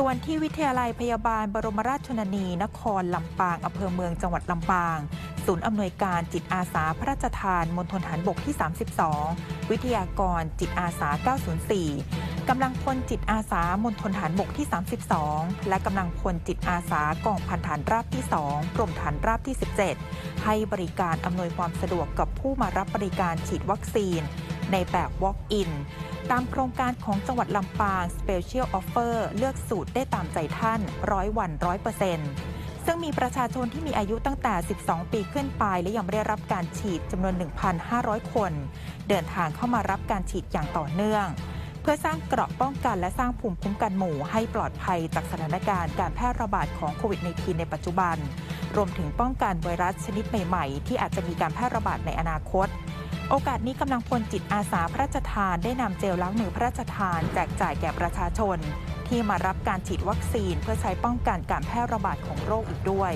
ส่วนที่วิทยาลัยพยาบาลบรมราชชนนีนครลำปางอำเภอเมืองจังหวัดลำปาง ศูนย์อำนวยการจิตอาสาพระราชทานมณฑลฐานบกที่ 32 วิทยากรจิตอาสา 904 กำลังพลจิตอาสามณฑลฐานบกที่ 32 และกำลังพลจิตอาสากองพันฐานราบที่ 2 กรมฐานราบที่ 17 ให้บริการอำนวยความสะดวกกับผู้มารับบริการฉีดวัคซีน ในแบบ Walk-in ตามโครงการของจังหวัดลำปาง Special Offer เลือกสูตรได้ตามใจท่านร้อยวันร้อยเปอร์เซ็นต์ซึ่งมีประชาชนที่มีอายุตั้งแต่ 12 ปีขึ้นไป และยังไม่ได้รับการฉีดจำนวน 1,500 คน เดินทางเข้ามารับการฉีดอย่างต่อเนื่อง เพื่อสร้างเกราะป้องกันและสร้างภูมิคุ้มกันหมู่ให้ปลอดภัยจากสถานการณ์การแพร่ระบาดของโควิด -19 ในปัจจุบัน รวมถึงป้องกันไวรัสชนิดใหม่ ๆ ที่อาจจะมีการแพร่ระบาดในอนาคต โอกาสนี้กำลังพลจิตอาสาพระราชทานได้นำเจลล้างมือพระราชทานแจกจ่ายแก่ประชาชน ที่มารับการฉีดวัคซีนเพื่อใช้ป้องกันการแพร่ระบาดของโรคอีกด้วย